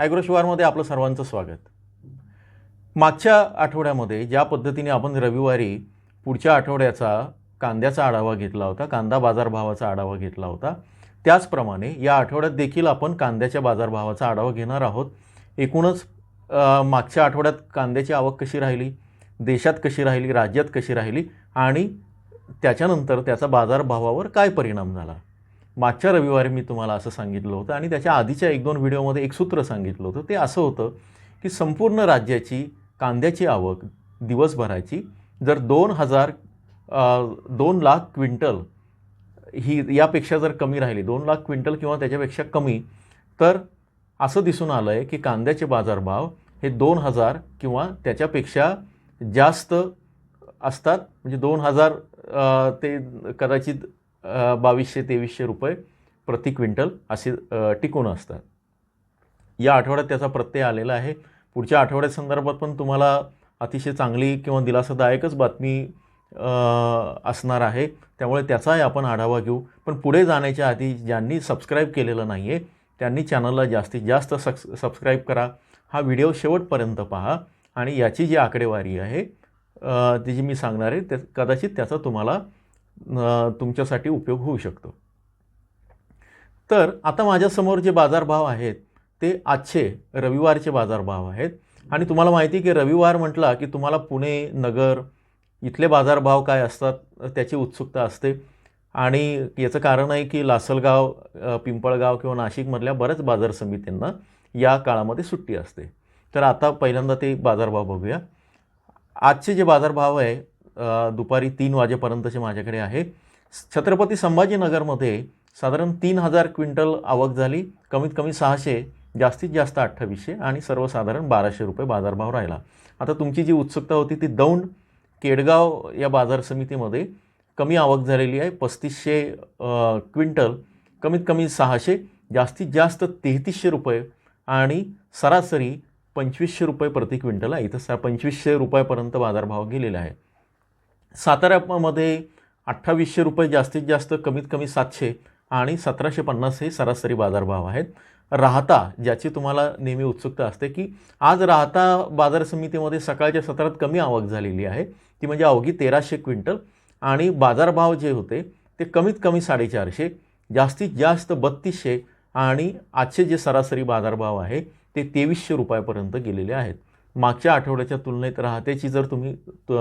ॲग्रोशिवारमध्ये आपलं सर्वांचं स्वागत. मागच्या आठवड्यामध्ये ज्या पद्धतीने आपण रविवारी पुढच्या आठवड्याचा कांद्याचा आढावा घेतला होता कांदा बाजारभावाचा आढावा घेतला होता त्याचप्रमाणे या आठवड्यात देखील आपण कांद्याच्या बाजारभावाचा आढावा घेणार आहोत. एकूणच मागच्या आठवड्यात कांद्याची आवक कशी राहिली देशात कशी राहिली राज्यात कशी राहिली आणि त्याच्यानंतर त्याचा बाजारभावावर काय परिणाम झाला? मागच्या रविवारी मी तुम्हाला असं सांगितलं होतं आणि त्याच्या आधीच्या एक दोन व्हिडिओमध्ये एक सूत्र सांगितलं होतं. ते असं होतं की संपूर्ण राज्याची कांद्याची आवक दिवसभराची जर दोन हजार दोन लाख क्विंटल ही यापेक्षा जर कमी राहिली दोन लाख क्विंटल किंवा त्याच्यापेक्षा कमी तर असं दिसून आलं आहे की कांद्याचे बाजारभाव हे दोन हजार किंवा त्याच्यापेक्षा जास्त असतात. म्हणजे दोन हजार ते कदाचित बावीसशे तेवीसशे रुपये प्रति क्विंटल असे टिकून असतात. या आठवड्यात त्याचा प्रत्यय आलेला आहे. पुढच्या आठवड्यात संदर्भात पण तुम्हाला अतिशय चांगली किंवा दिलासादायकच बातमी असणार आहे. त्यामुळे त्याचाही आपण आढावा घेऊ. पण पुढे जाण्याच्या आधी ज्यांनी सबस्क्राईब केलेलं नाही आहे त्यांनी चॅनलला जास्तीत जास्त सक्स सबस्क्राईब करा. हा व्हिडिओ शेवटपर्यंत पहा आणि याची जी आकडेवारी आहे ती जी मी सांगणार आहे त्या कदाचित त्याचा तुम्हाला तुमच्यासाठी उपयोग होऊ शकतो. तर आता माझ्यासमोर जे बाजारभाव आहेत ते आजचे रविवारचे बाजारभाव आहेत. आणि तुम्हाला माहिती की रविवार म्हटला की तुम्हाला पुणे नगर इथले बाजारभाव काय असतात त्याची उत्सुकता असते. आणि याचं कारण आहे की लासलगाव पिंपळगाव किंवा नाशिकमधल्या बऱ्याच बाजार समित्यांना या काळामध्ये सुट्टी असते. तर आता पहिल्यांदा ते बाजारभाव बघूया. आजचे जे बाजारभाव आहे दुपारी तीन वाजेपर्यंतचे माझ्याकडे आहे. छत्रपती संभाजीनगरमध्ये साधारण तीन हजार क्विंटल आवक झाली. कमीत कमी सहाशे जास्तीत जास्त अठ्ठावीसशे आणि सर्वसाधारण बाराशे रुपये बाजारभाव राहिला. आता तुमची जी उत्सुकता होती ती दौंड केडगाव या बाजार समितीमध्ये कमी आवक झालेली आहे. पस्तीसशे क्विंटल कमीत कमी सहाशे जास्तीत जास्त तेहतीसशे रुपये आणि सरासरी पंचवीसशे रुपये प्रति क्विंटल आहे. इथं सा पंचवीसशे रुपयापर्यंत बाजारभाव गेलेला आहे. साताऱ्यामध्ये अठ्ठावीसशे रुपये जास्तीत जास्त कमीत कमी सातशे आणि सतराशे पन्नास हे सरासरी बाजारभाव आहेत. राहता ज्याची तुम्हाला नेहमी उत्सुकता असते की आज राहता बाजार समितीमध्ये सकाळच्या सत्रात कमी आवक झालेली आहे. ती म्हणजे अवघी तेराशे क्विंटल आणि बाजारभाव जे होते ते कमीत कमी साडेचारशे जास्तीत जास्त बत्तीसशे आणि आजचे जे सरासरी बाजारभाव आहे ते तेवीसशे रुपयापर्यंत गेलेले आहेत. मागच्या आठवड्याच्या तुलनेत राहत्याची जर तुम्ही त-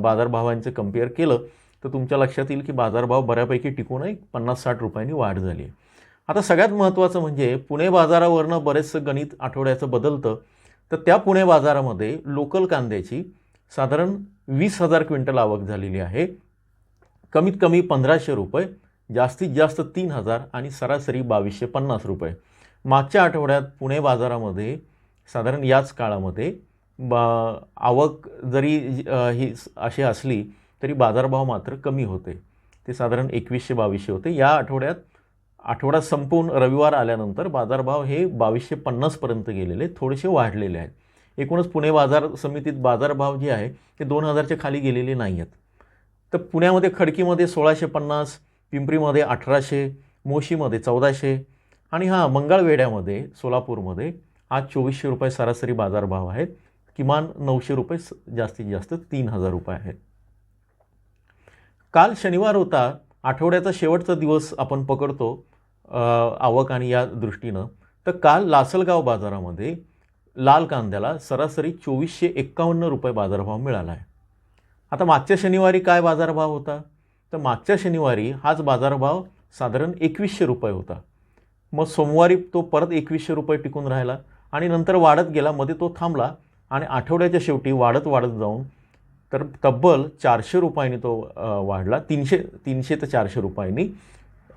बाजारभावांचं कंपेअर केलं तर तुमच्या लक्षात येईल की बाजारभाव बऱ्यापैकी टिकून एक पन्नास साठ रुपयांनी वाढ झाली आहे. आता सगळ्यात महत्त्वाचं म्हणजे पुणे बाजारावरनं बरेचसं गणित आठवड्याचं बदलतं. तर त्या पुणे बाजारामध्ये लोकल कांद्याची साधारण वीस हजार क्विंटल आवक झालेली आहे. कमीत कमी पंधराशे रुपये जास्तीत जास्त तीन हजार आणि सरासरी बावीसशे पन्नास रुपये. मागच्या आठवड्यात पुणे बाजारामध्ये साधारण याच काळामध्ये बा आवक जरी ही अशी असली तरी बाजारभाव मात्र कमी होते. ते साधारण एकवीसशे बावीसशे होते. या आठवड्यात आठवडा संपून रविवार आल्यानंतर बाजारभाव हे बावीसशे पन्नासपर्यंत गेलेले थोडेसे वाढलेले आहेत. एकूणच पुणे बाजार समितीत बाजारभाव जे आहे ते दोन हजारच्या खाली गेलेले नाही आहेत तर पुण्यामध्ये खडकीमध्ये सोळाशे पन्नास पिंपरीमध्ये अठराशे मोशीमध्ये चौदाशे आणि हां मंगळवेढ्यामध्ये सोलापूरमध्ये आज चोवीसशे रुपये सरासरी बाजारभाव आहेत. किमान नऊशे रुपये जास्तीत जास्त तीन हजार रुपये आहेत. काल शनिवार होता. आठवड्याचा शेवटचा दिवस आपण पकडतो आवक आणि या दृष्टीनं. तर काल लासलगाव बाजारामध्ये लाल कांद्याला सरासरी चोवीसशे एक्कावन्न रुपये बाजारभाव मिळाला आहे. आता मागच्या शनिवारी काय बाजारभाव होता? तर मागच्या शनिवारी हाच बाजारभाव साधारण एकवीसशे रुपये होता. मग सोमवारी तो परत एकवीसशे रुपये टिकून राहिला. आणि नंतर वाढत गेला मध्ये तो थांबला आणि आठवड्याच्या शेवटी वाढत वाढत जाऊन तर तब्बल चारशे रुपयांनी तो वाढला. तीनशे तीनशे ते चारशे रुपयांनी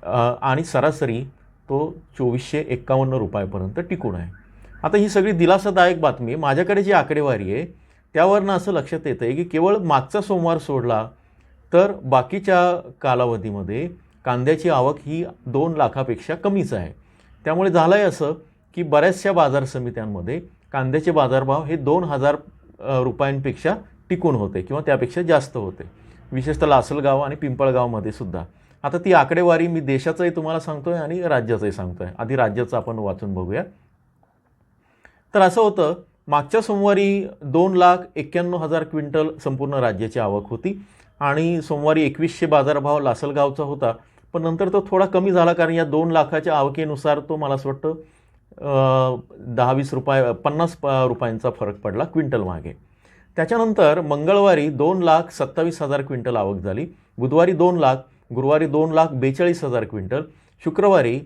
आणि सरासरी तो चोवीसशे एक्कावन्न रुपयापर्यंत टिकून आहे. आता ही सगळी दिलासादायक बातमी माझ्याकडे जी आकडेवारी आहे त्यावरनं असं लक्षात येतं आहे की केवळ मागचा सोमवार सोडला तर बाकीच्या कालावधीमध्ये कांद्याची आवक ही दोन लाखापेक्षा कमीच आहे. त्यामुळे झालं आहे असं की बऱ्याचशा बाजार समित्यांमध्ये कांद्याचे बाजारभाव हे दोन हजार रुपयांपेक्षा टिकून होते किंवा त्यापेक्षा जास्त होते. विशेषतः लासलगाव आणि पिंपळगावमध्ये सुद्धा. आता ती आकडेवारी मी देशाचंही तुम्हाला सांगतोय आणि राज्याचंही सांगतोय. आधी राज्याचं आपण वाचून बघूया. तर असं होतं मागच्या सोमवारी दोन लाख एक्क्याण्णव हजार क्विंटल संपूर्ण राज्याची आवक होती आणि सोमवारी एकवीसशे बाजारभाव लासलगावचा होता. पण नंतर तो थोडा कमी झाला कारण या दोन लाखाच्या आवकेनुसार तो मला असं वाटतं दहा वीस रुपये पन्नास रुपयांचा फरक पडला क्विंटल मागे. त्याच्यानंतर मंगळवारी दोन लाख सत्तावीस हजार क्विंटल आवक झाली. बुधवारी दोन लाख गुरुवारी दोन लाख बेचाळीस हजार क्विंटल शुक्रवारी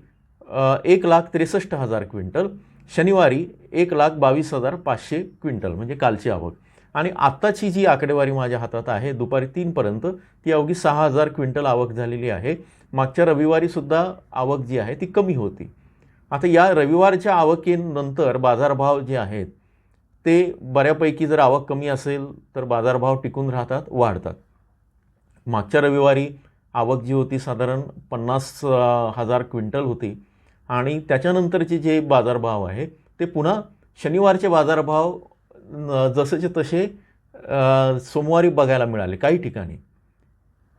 एक लाख त्रेसष्ट हजार क्विंटल शनिवारी एक लाख बावीस हजार पाचशे क्विंटल म्हणजे कालची आवक. आणि आत्ताची जी आकडेवारी माझ्या हातात आहे दुपारी तीनपर्यंत ती अवघी सहा हजार क्विंटल आवक झालेली आहे. मागच्या रविवारीसुद्धा आवक जी आहे ती कमी होती. आता या रविवारच्या आवकीनंतर बाजारभाव जे आहेत ते बऱ्यापैकी जर आवक कमी असेल तर बाजारभाव टिकून राहतात वाढतात. मागच्या रविवारी आवक जी होती साधारण पन्नास हजार क्विंटल होती. आणि त्याच्यानंतरचे जे बाजारभाव आहे ते पुन्हा शनिवारचे बाजारभाव जसेचे तसे सोमवारी बघायला मिळाले काही ठिकाणी.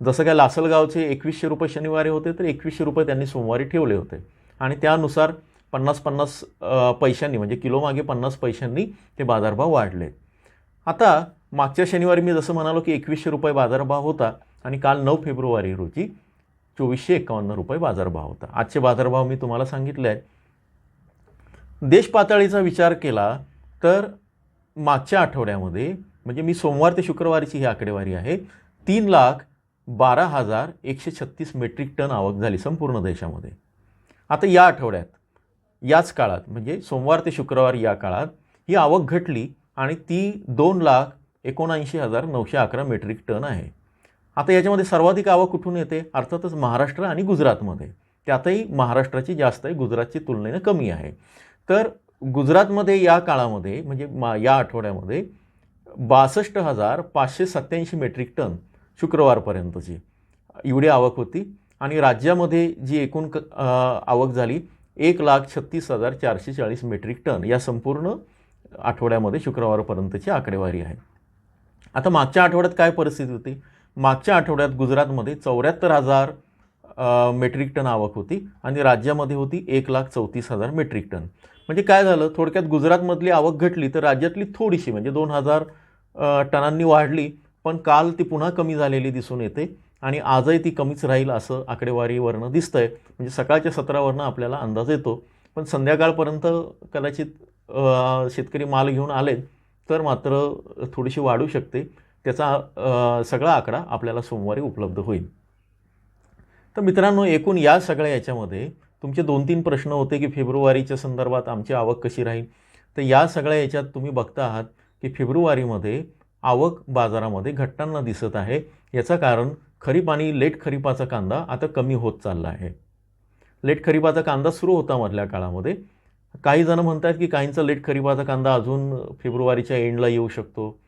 जसं काय लासलगावचे एकवीसशे रुपये शनिवारी होते तर एकवीसशे रुपये त्यांनी सोमवारी ठेवले होते. आणि त्यानुसार पन्नास पन्नास पैशांनी म्हणजे किलोमागे पन्नास पैशांनी ते बाजारभाव वाढले. आता मागच्या शनिवारी मी जसं म्हणालो की एकवीसशे रुपये बाजारभाव होता आणि काल नऊ फेब्रुवारी रोजी चोवीसशे एकावन्न रुपये बाजारभाव होता. आजचे बाजारभाव मी तुम्हाला सांगितले आहेत. देश पातळीचा विचार केला तर मागच्या आठवड्यामध्ये म्हणजे मी सोमवार ते शुक्रवारीची ही आकडेवारी आहे तीन लाख बारा हजार एकशे छत्तीस मेट्रिक टन आवक झाली संपूर्ण देशामध्ये. आता या आठवड्यात याच काळात म्हणजे सोमवार ते शुक्रवार या काळात ही आवक घटली आणि ती दोन लाख एकोणऐंशी हजार नऊशे अकरा मेट्रिक टन आहे. आता याच्यामध्ये सर्वाधिक आवक कुठून येते? अर्थातच महाराष्ट्र आणि गुजरातमध्ये. त्यातही महाराष्ट्राची जास्त आहे गुजरातची तुलनेनं कमी आहे. तर गुजरातमध्ये या काळामध्ये म्हणजे मा या आठवड्यामध्ये बासष्ट हजार पाचशे सत्याऐंशी मेट्रिक टन शुक्रवारपर्यंतची एवढी आवक होती. आणि राज्यामध्ये जी एकूण क आवक झाली एक लाख छत्तीस हजार चारशे चाळीस मेट्रिक टन या संपूर्ण आठवड्यामध्ये शुक्रवारपर्यंतची आकडेवारी आहे. आता मागच्या आठवड्यात काय परिस्थिती होती? मागच्या आठवड्यात गुजरातमध्ये चौऱ्याहत्तर हजार मेट्रिक टन आवक होती आणि राज्यामध्ये होती एक लाख चौतीस हजार मेट्रिक टन. म्हणजे काय झालं? थोडक्यात गुजरातमधली आवक घटली तर राज्यातली थोडीशी म्हणजे दोन हजार टनांनी वाढली. पण काल ती पुन्हा कमी झालेली दिसून येते आणि आजही ती कमीच राहील असं आकडेवारीवरनं दिसतंय. म्हणजे सकाळच्या सत्रावरनं आपल्याला अंदाज येतो. पण संध्याकाळपर्यंत कदाचित शेतकरी माल घेऊन आले तर मात्र थोडीशी वाढू शकते. त्याचा सगळा आकडा आपल्याला सोमवारी उपलब्ध होईल. तर मित्रांनो एकूण या सगळ्या याच्यामध्ये तुमचे दोन तीन प्रश्न होते की फेब्रुवारीच्या संदर्भात आमची आवक कशी राहील? तर या सगळ्या याच्यात तुम्ही बघता आहात की फेब्रुवारीमध्ये आवक बाजारामध्ये घटताना दिसत आहे. याचं कारण खरीप आणि लेट खरीपाचा कांदा आता कमी होत चालला आहे. लेट खरीपाचा कांदा सुरू होता मधल्या काळामध्ये. काही म्हणत म्हणतात की काहींचा लेट खरीपाचा कांदा अजून फेब्रुवारीच्या एंडला येऊ शकतो.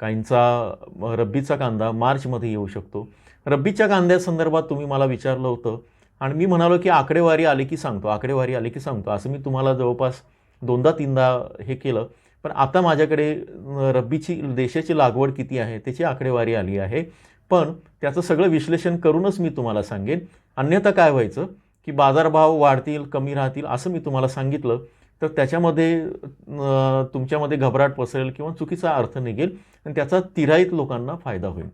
काहींचा रब्बीचा कांदा मार्चमध्ये येऊ शकतो. रब्बीच्या कांद्यासंदर्भात तुम्ही मला विचारलं होतं आणि मी म्हणालो की आकडेवारी आली की सांगतो आकडेवारी आली की सांगतो. असं मी तुम्हाला जवळपास दोनदा तीनदा हे केलं. पण आता माझ्याकडे रब्बीची देशाची लागवड किती आहे त्याची आकडेवारी आली आहे. पण त्याचं सगळं विश्लेषण करूनच मी तुम्हाला सांगेन. अन्यथा काय व्हायचं की बाजारभाव वाढतील कमी राहतील असं मी तुम्हाला सांगितलं तर त्याच्यामध्ये तुमच्यामध्ये घबराट पसरेल किंवा चुकीचा अर्थ निघेल आणि त्याचा तिराईत लोकांना फायदा होईल.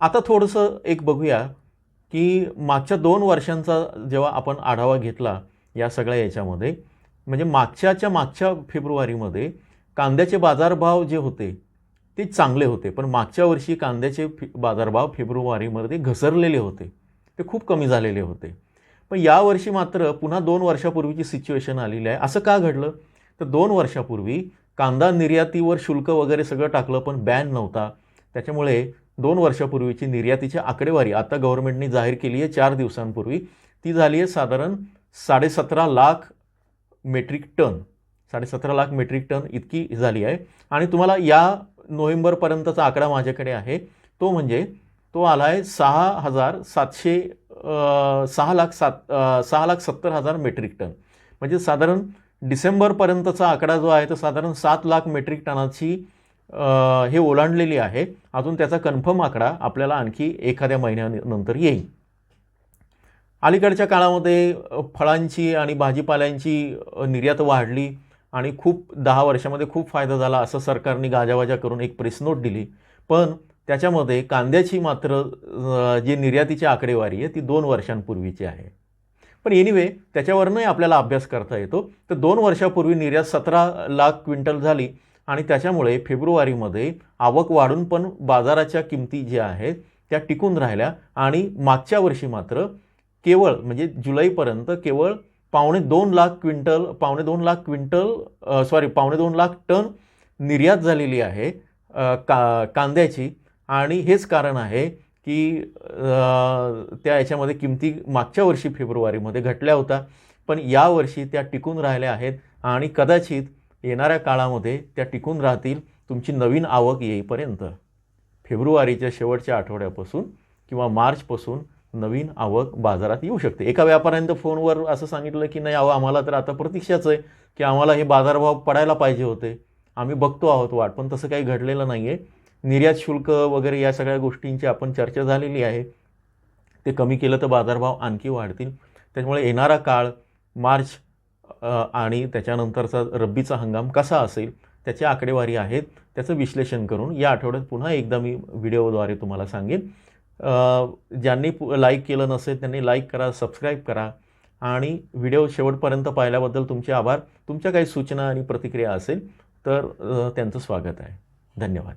आता थोडंसं एक बघूया की मागच्या दोन वर्षांचा जेव्हा आपण आढावा घेतला या सगळ्या याच्यामध्ये म्हणजे मागच्याच्या मागच्या फेब्रुवारीमध्ये कांद्याचे बाजारभाव जे होते ते चांगले होते. पण मागच्या वर्षी कांद्याचे फे बाजारभाव फेब्रुवारीमध्ये घसरलेले होते. ते खूप कमी झालेले होते. पण यावर्षी मात्र पुन्हा दोन वर्षापूर्वीची सिच्युएशन आलेली आहे. असं का घडलं? तर दोन वर्षापूर्वी कांदा निर्यातीवर शुल्क वगैरे सगळं टाकलं पण बॅन नव्हता. त्याच्यामुळे दोन वर्षापूर्वीची निर्यातीची आकडेवारी आता गव्हर्नमेंटने जाहीर केली आहे. चार दिवसांपूर्वी ती झाली आहे साधारण साडेसतरा लाख मेट्रिक टन साडेसतरा लाख मेट्रिक टन इतकी झाली आहे. आणि तुम्हाला या नोव्हेंबरपर्यंतचा आकडा माझ्याकडे आहे. तो म्हणजे तो आला आहे सहा हजार सातशे सहा लाख सात सहा लाख सत्तर हजार मेट्रिक टन म्हणजे साधारण डिसेंबरपर्यंतचा आकडा जो आहे तो साधारण सात लाख मेट्रिक टनाची हे ओलांडलेली आहे. अजून त्याचा कन्फर्म आकडा आपल्याला आणखी एखाद्या महिन्यानंतर येईल. अलीकडच्या काळामध्ये फळांची आणि भाजीपाल्यांची निर्यात वाढली आणि खूप दहा वर्षामध्ये खूप फायदा झाला असं सरकारने गाजावाजा करून एक प्रेस नोट दिली. पण त्याच्यामध्ये कांद्याची मात्र जी निर्यातीची आकडेवारी आहे ती दोन वर्षांपूर्वीची आहे. पण एनिवे त्याच्यावरनंही आपल्याला अभ्यास करता येतो. तर दोन वर्षापूर्वी निर्यात सतरा लाख क्विंटल झाली आणि त्याच्यामुळे फेब्रुवारीमध्ये आवक वाढून पण बाजाराच्या किमती ज्या आहेत त्या टिकून राहिल्या आणि मागच्या वर्षी मात्र केवळ म्हणजे जुलैपर्यंत केवळ पावणे दोन लाख क्विंटल पावणे दोन लाख क्विंटल सॉरी पावणे दोन लाख टन निर्यात झालेली आहे का कांद्याची. आणि हेच कारण आहे की त्या याच्यामध्ये किमती मागच्या वर्षी फेब्रुवारीमध्ये घटल्या होत्या. पण यावर्षी त्या टिकून राहिल्या आहेत आणि कदाचित येणाऱ्या काळामध्ये त्या टिकून राहतील तुमची नवीन आवक येईपर्यंत. फेब्रुवारीच्या शेवटच्या आठवड्यापासून किंवा मार्चपासून नवीन आवक बाजारात येऊ शकते. एका व्यापाऱ्यानं फोनवर असं सांगितलं की नाही अहो आम्हाला तर आता प्रतीक्षाच आहे की आम्हाला हे बाजारभाव पडायला पाहिजे होते. आम्ही बघतो आहोत वाट पण तसं काही घडलेलं नाही आहे निर्यात शुल्क वगैरे या सगळ्या गोष्टींची आपण चर्चा झालेली आहे. ते कमी केलं तर बाजारभाव आणखी वाढतील. त्याच्यामुळे येणारा काळ मार्च आणि त्याच्यानंतरचा रब्बीचा हंगाम कसा असेल त्याची आकडेवारी आहेत. त्याचं विश्लेषण करून या आठवड्यात पुन्हा एकदा मी व्हिडिओद्वारे तुम्हाला सांगेन. ज्यांनी लाईक केलं नसेल त्यांनी लाईक करा सबस्क्राईब करा. आणि व्हिडिओ शेवटपर्यंत पाहिल्याबद्दल तुमचे आभार. तुमच्या काही सूचना आणि प्रतिक्रिया असेल तर त्यांचं स्वागत आहे. धन्यवाद.